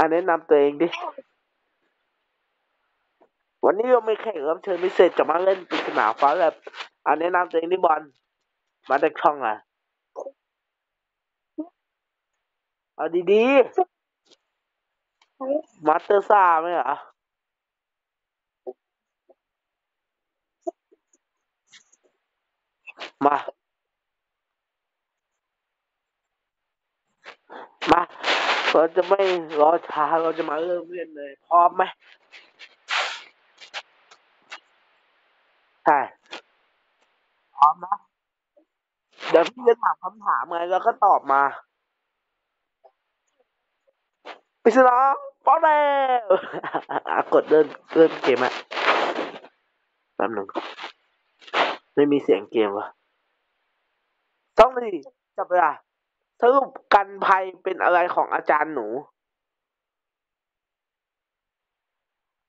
อันแนะนำตัวเองดิ วันนี้เราไม่แข่งรับเชิญพิเศษจะมาเล่นปริศนาฟ้าแบบอันแนะนำตัวเองดิบอล มาจากช่องอะ เอาดีๆ มาสเตอร์ซ่าไหมเหรอมามา เราจะไม่รอช้าเราจะมาเริ่มเล่นเลย พร้อมไหมใช่พร้อมนะเดี๋ยวพี่จะถามคำถามไงแล้วก็ตอบมาปิศนาพร้อมแล้วกดเริ่มเริ่มเกมอะแป๊บหนึงไม่มีเสียงเกมวะต้องดิจับเวลา สรุปกันภัยเป็นอะไรของอาจารย์หนู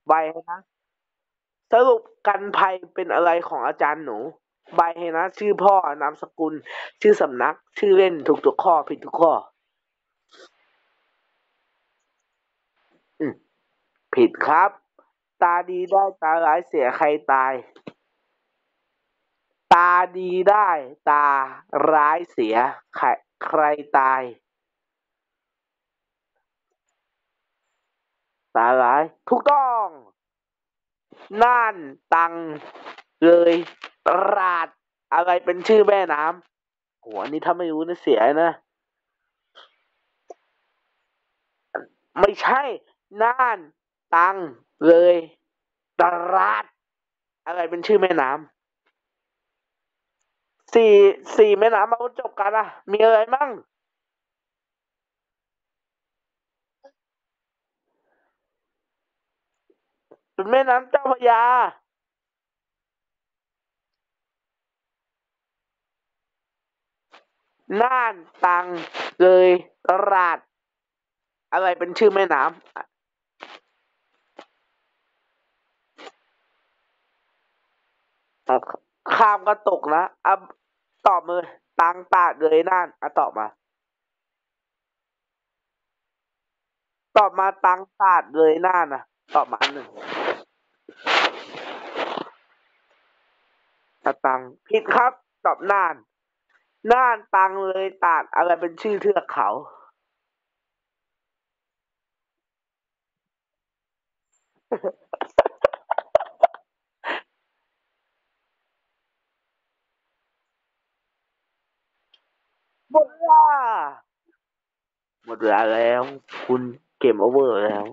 ใบให้นะ สรุปกันภัยเป็นอะไรของอาจารย์หนู ใบให้นะ ชื่อพ่อนามสกุล ชื่อสำนัก ชื่อเล่นถูกทุกข้อผิดทุกข้อ อืมผิดครับ ตาดีได้ตาร้ายเสียใครตาย ตาดีได้ ตาร้ายเสียใคร ใครตายตาร้ายถูกต้อง น่านตังเลยตราดอะไรเป็นชื่อแม่น้ำโหอันนี้ถ้าไม่รู้นะเสียนะ ไม่ใช่ น่านตังเลยตราดอะไรเป็นชื่อแม่น้ำ สี่สี่แม่น้ำมาบรรจบกันอะมีอะไรมั่งเป็นแม่น้ำเจ้าพระยา น่านตังเลยตราด อะไรเป็นชื่อแม่น้ำข้ามก็ตกนะอะ ตอบมือตังตาดเลยน่านอะตอบมา ตอบมาตังตาดเลยน่านนะตอบมาอันหนึ่งตังผิดครับ ตอบน่านน่านตังเลยตาดอะไรเป็นชื่อเทือกเขา หมดเวลาหมดเวลาแล้ว คุณเกมโอเวอร์แล้ว